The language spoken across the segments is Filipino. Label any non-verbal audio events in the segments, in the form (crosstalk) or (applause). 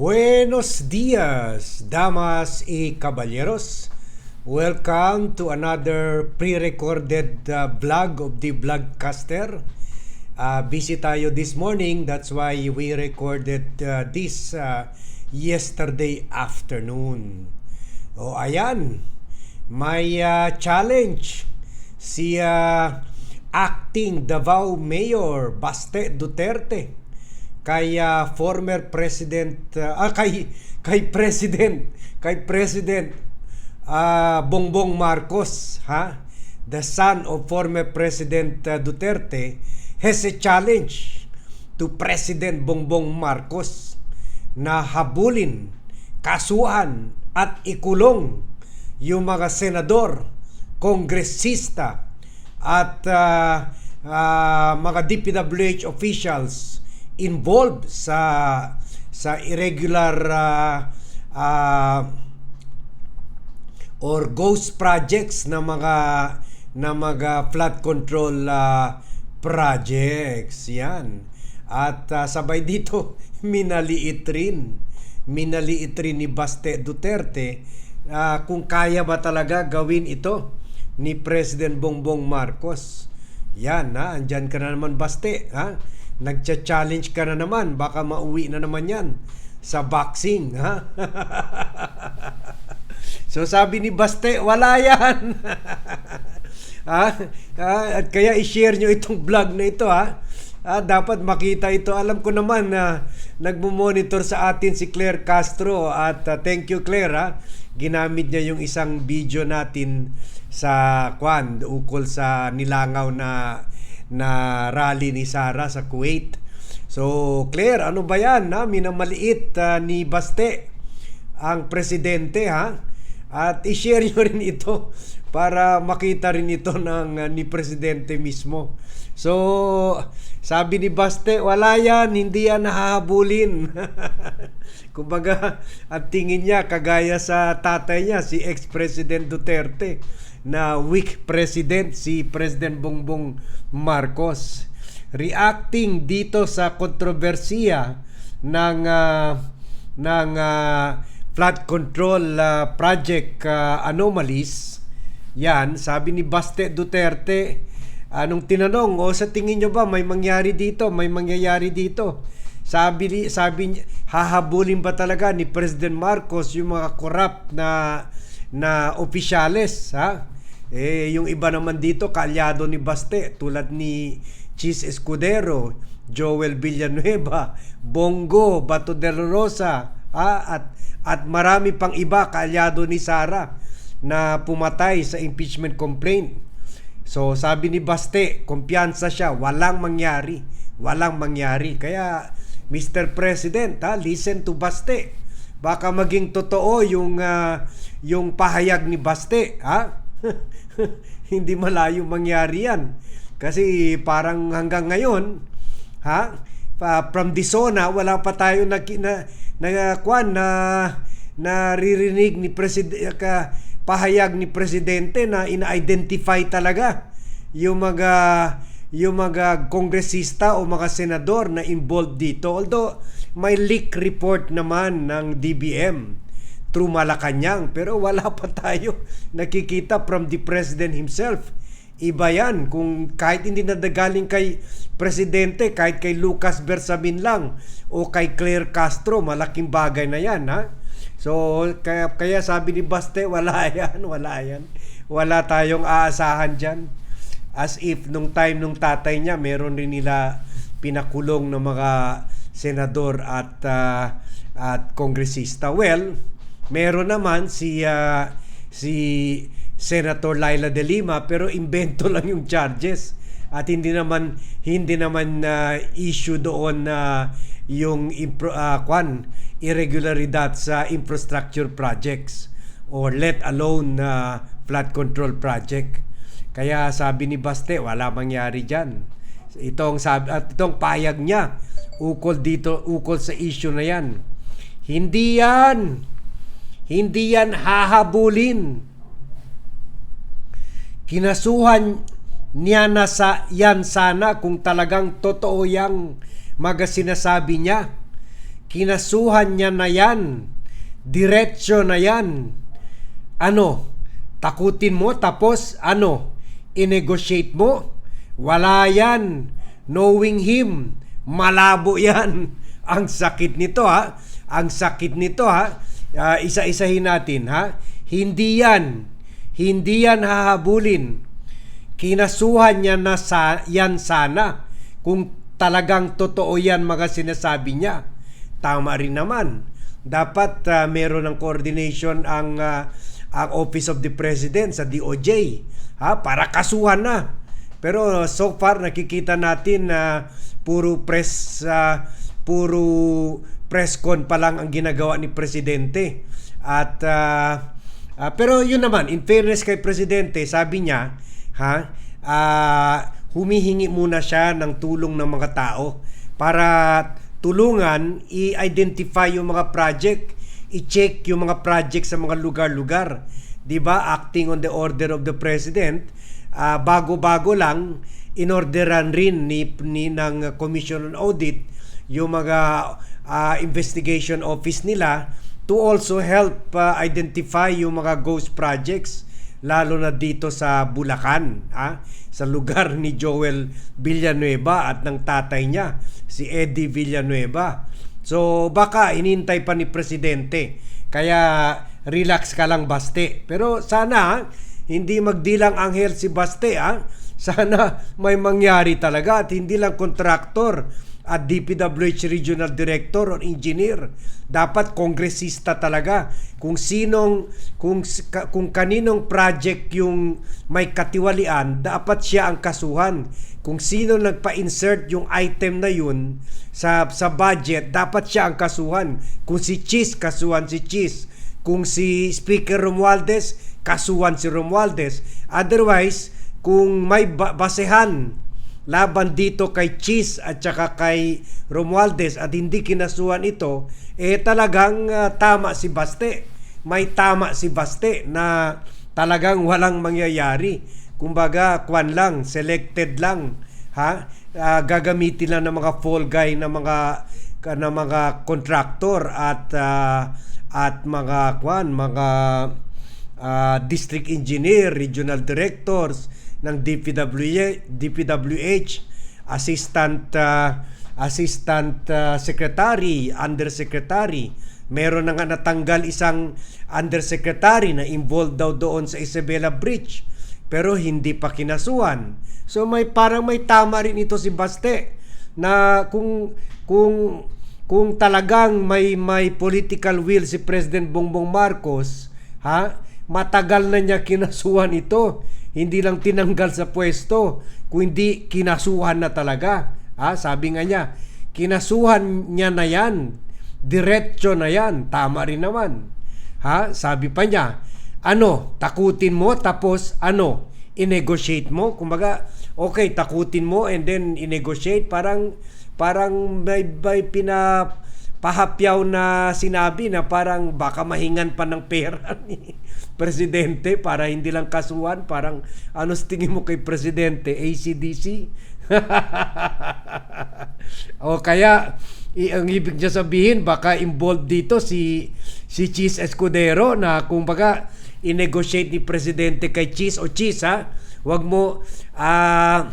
Buenos dias, damas y caballeros. Welcome to another pre-recorded uh, vlog of the Vlogcaster. Uh, busy tayo this morning, that's why we recorded uh, this uh, yesterday afternoon. O ayan, may uh, challenge si uh, acting Davao Mayor Baste Duterte kay uh, former president uh, (laughs) ah, kay kay president kay president uh, Bongbong Marcos ha? The son of former president uh, Duterte has a challenge to president Bongbong Marcos na habulin kasuhan at ikulong yung mga senador kongresista at uh, uh, mga DPWH officials involved sa sa irregular uh, uh, or ghost projects na mga na mga flood control uh, projects. Yan. At uh, sabay dito (laughs) minaliit rin. Minaliit rin ni Baste Duterte uh, kung kaya ba talaga gawin ito ni President Bongbong Marcos. Yan ha andyan ka na naman Baste ha Nagcha-challenge ka na naman, baka mauwi na naman yan sa boxing, ha? (laughs) so sabi ni Baste, wala yan. (laughs) ha? At kaya i-share nyo itong vlog na ito, ha? Ah, dapat makita ito. Alam ko naman na nagmo-monitor sa atin si Claire Castro at uh, thank you Claire ha. Ginamit niya yung isang video natin sa kwan ukol sa nilangaw na na rally ni Sara sa Kuwait. So, Claire, ano ba yan? Ha? Minamaliit uh, ni Baste ang presidente ha? At i-share nyo (laughs) rin ito para makita rin ito ng uh, ni presidente mismo. So, sabi ni Baste, wala yan, hindi yan nahahabulin. (laughs) Kumbaga, at tingin niya, kagaya sa tatay niya, si ex-president Duterte, na weak president, si President Bongbong Marcos. Reacting dito sa kontrobersiya ng uh, ng uh, flood control uh, project uh, anomalies, yan, sabi ni Baste Duterte, anong tinanong, o sa tingin nyo ba may mangyari dito, may mangyayari dito? Sabi, sabi niya, hahabulin ba talaga ni President Marcos yung mga corrupt na na opisyales, ha? Eh, yung iba naman dito, kalyado ni Baste, tulad ni Chis Escudero, Joel Villanueva, Bongo, Bato de la Rosa, ah, at, at marami pang iba, kalyado ni Sara, na pumatay sa impeachment complaint. So, sabi ni Baste, kumpiyansa siya, walang mangyari, walang mangyari. Kaya, Mr. President, ha, listen to Baste. Baka maging totoo yung uh, yung pahayag ni Baste, ha? (laughs) hindi malayo mangyari yan. Kasi parang hanggang ngayon, ha? Uh, from zona, wala pa tayo na, na, na, na naririnig ni president ka pahayag ni presidente na ina-identify talaga yung mga yung mga kongresista o mga senador na involved dito. Although may leak report naman ng DBM through Malacanang. Pero wala pa tayo (laughs) nakikita from the President himself. Iba yan kung kahit hindi na galing kay Presidente, kahit kay Lucas Bersamin lang o kay Claire Castro, malaking bagay na yan ha. So kaya, kaya sabi ni Baste, (laughs) wala yan, wala yan. Wala tayong aasahan dyan. As if nung time nung tatay niya, meron rin nila pinakulong ng mga senador at uh, at kongresista. Well, Meron naman si uh, si Senator Laila De Lima pero invento lang yung charges at hindi naman hindi naman uh, issue doon na uh, yung impro, uh, kwan irregularidad sa infrastructure projects or let alone uh, flood control project. Kaya sabi ni Baste, wala mangyari diyan. Itong sabi at itong payag niya ukol dito ukol sa issue na 'yan. Hindi 'yan hindi yan hahabulin. Kinasuhan niya na sa yan sana kung talagang totoo yang mga sinasabi niya. kinasuhan niya na yan. Diretso na yan. Ano? Takutin mo tapos ano? I-negotiate mo? Wala yan. Knowing him. Malabo yan. (laughs) Ang sakit nito ha. Ang sakit nito ha. Ah, isa-isahin natin ha. Hindi yan. Hindi yan hahabulin. Kinasuhan niya na sa, yan sana. Kung talagang totoo yan mga sinasabi niya. Tama rin naman. Dapat ah, meron ng coordination ang ah, ang Office of the President sa DOJ ha para kasuhan na. Pero so far nakikita natin na puro press ah, puro press con pa lang ang ginagawa ni presidente. At ah, ah, pero yun naman in fairness kay presidente, sabi niya ha ah, humihingi muna siya ng tulong ng mga tao para tulungan i-identify yung mga project, i-check yung mga project sa mga lugar-lugar. 'Di ba? Acting on the order of the president, ah, bago-bago lang inorderan rin ni, ni ng Commission on Audit yung mga ah, investigation office nila to also help ah, identify yung mga ghost projects lalo na dito sa Bulacan, ha? sa lugar ni Joel Villanueva at ng tatay niya, si Eddie Villanueva. So baka inintay pa ni presidente. Kaya relax ka lang Baste. Pero sana hindi magdilang anghel si Baste ha. Sana may mangyari talaga at hindi lang kontraktor at DPWH Regional Director or Engineer. Dapat kongresista talaga. Kung sinong, kung, kung kaninong project yung may katiwalian, dapat siya ang kasuhan. Kung sino nagpa-insert yung item na yun sa, sa budget, dapat siya ang kasuhan. Kung si Cheese, kasuhan si Cheese. Kung si Speaker Romualdez, kasuhan si Romualdez. Otherwise, kung may ba- basehan laban dito kay Cheese at saka kay Romualdez at hindi kinasuhan ito, eh talagang uh, tama si Baste. May tama si Baste na talagang walang mangyayari. Kumbaga, kwan lang, selected lang. Ha? Uh, gagamitin lang ng mga fall guy na mga na mga contractor at uh, at mga kwan, mga uh, district engineer, regional directors, ng DPWH, DPWH assistant uh, assistant uh, secretary, undersecretary. Meron na nga natanggal isang undersecretary na involved daw doon sa Isabela Bridge pero hindi pa kinasuhan. So may parang may tama rin ito si Baste na kung kung kung talagang may may political will si President Bongbong Marcos, ha? Matagal na niya kinasuhan ito hindi lang tinanggal sa pwesto, kundi kinasuhan na talaga. Ha? Sabi nga niya, kinasuhan niya na yan. Diretso na yan. Tama rin naman. Ha? Sabi pa niya, ano, takutin mo tapos ano, i-negotiate mo. Kumbaga, okay, takutin mo and then i-negotiate. Parang, parang may, may pina pahapyaw na sinabi na parang baka mahingan pa ng pera (laughs) ni presidente para hindi lang kasuhan. Parang ano tingin mo kay presidente? ACDC (laughs) o kaya i- ang ibig niya sabihin baka involved dito si si Cheese Escudero na kumbaga i-negotiate ni presidente kay Cheese o Cheese ha? Wag mo ah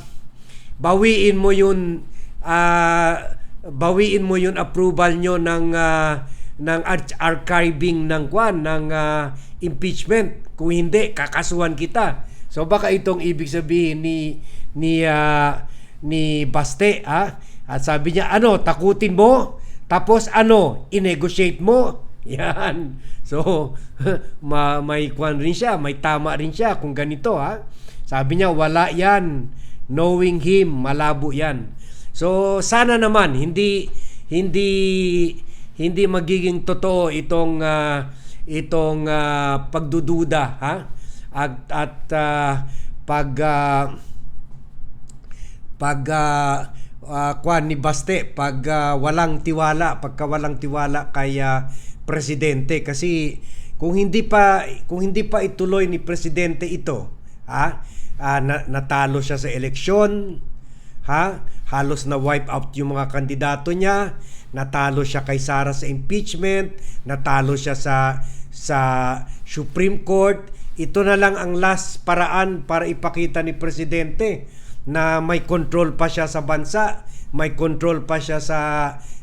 bawiin mo yun ah bawiin mo yung approval nyo ng uh, ng archiving ng kwan ng uh, impeachment. Kung hindi kakasuhan kita. So baka itong ibig sabihin ni ni uh, ni Baste ha? At sabi niya ano takutin mo? Tapos ano i-negotiate mo (laughs) yan. So (laughs) ma, may kwan rin siya may tama rin siya kung ganito ha? Sabi niya wala yan. Knowing him malabo yan. So sana naman hindi hindi hindi magiging totoo itong uh, itong uh, pagdududa ha? At at uh, pag uh, pag uh, uh, kwan ni Baste pag uh, walang tiwala pagka walang tiwala kay uh, presidente kasi kung hindi pa kung hindi pa ituloy ni presidente ito ha uh, na, natalo siya sa eleksyon ha halos na wipe out yung mga kandidato niya, natalo siya kay Sara sa impeachment, natalo siya sa sa Supreme Court. Ito na lang ang last paraan para ipakita ni presidente na may control pa siya sa bansa, may control pa siya sa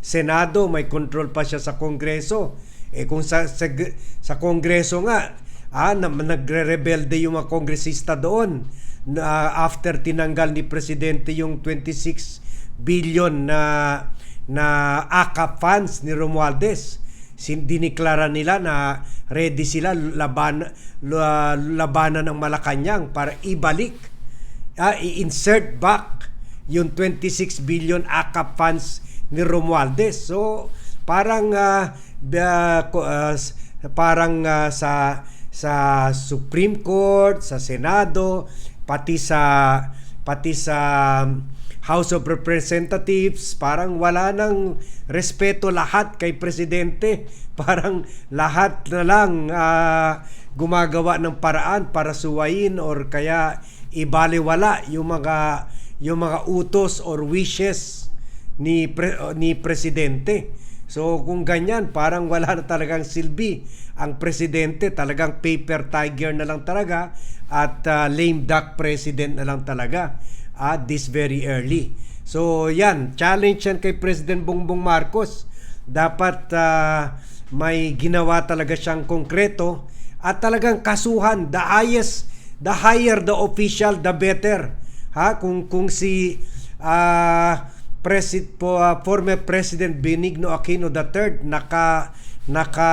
Senado, may control pa siya sa Kongreso. Eh kung sa sa, sa Kongreso nga, ah, na, nagre-rebelde yung mga kongresista doon na after tinanggal ni presidente yung 26 billion na na AKAP funds ni Romualdez diniklara nila na ready sila laban la- labanan ng Malacanang para ibalik ah, i-insert back yung 26 billion AKAP funds ni Romualdez. So parang ah, s- parang ah, sa sa Supreme Court, sa Senado, pati sa pati sa House of Representatives, parang wala nang respeto lahat kay presidente. (laughs) Parang lahat na lang ah, gumagawa ng paraan para suwayin or kaya ibaliwala yung mga yung mga utos or wishes ni pre- ni presidente. So kung ganyan, parang wala na talagang silbi ang presidente, talagang paper tiger na lang talaga at uh, lame duck president na lang talaga at this very early. So yan, challenge yan kay President Bongbong Marcos. Dapat uh, may ginawa talaga siyang konkreto at talagang kasuhan the highest the higher the official the better ha kung kung si uh, president po uh, former president Benigno Aquino III naka naka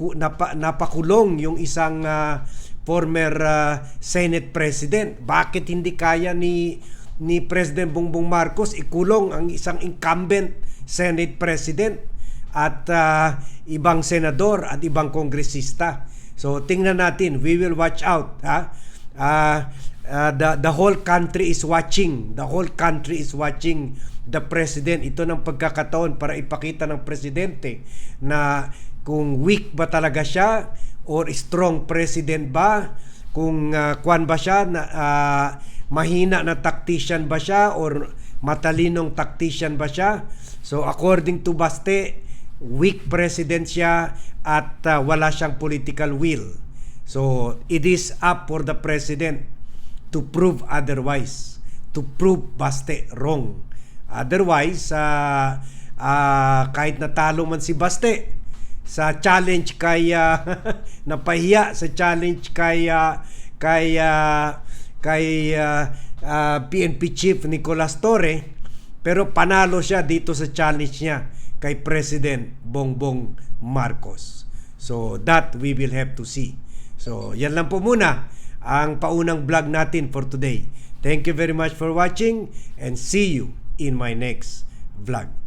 ku, napa, napakulong yung isang uh, former uh, Senate President bakit hindi kaya ni ni President Bongbong Marcos ikulong ang isang incumbent Senate President at uh, ibang senador at ibang kongresista. So tingnan natin, we will watch out ha. Uh, uh, the the whole country is watching. The whole country is watching the president. Ito ng pagkakataon para ipakita ng presidente na kung weak ba talaga siya or strong president ba, kung uh, kwan ba siya na uh, mahina na tactician ba siya or matalinong tactician ba siya. So according to Baste, weak president siya at uh, wala siyang political will. So it is up for the president to prove otherwise, to prove Baste wrong. Otherwise, uh, uh, kahit natalo man si Baste sa challenge kay uh, (laughs) napahiya sa challenge kay uh, kay uh, kay uh, uh, PNP chief Nicolas Torre pero panalo siya dito sa challenge niya kay President Bongbong Marcos. So that we will have to see. So yan lang po muna ang paunang vlog natin for today. Thank you very much for watching and see you in my next vlog.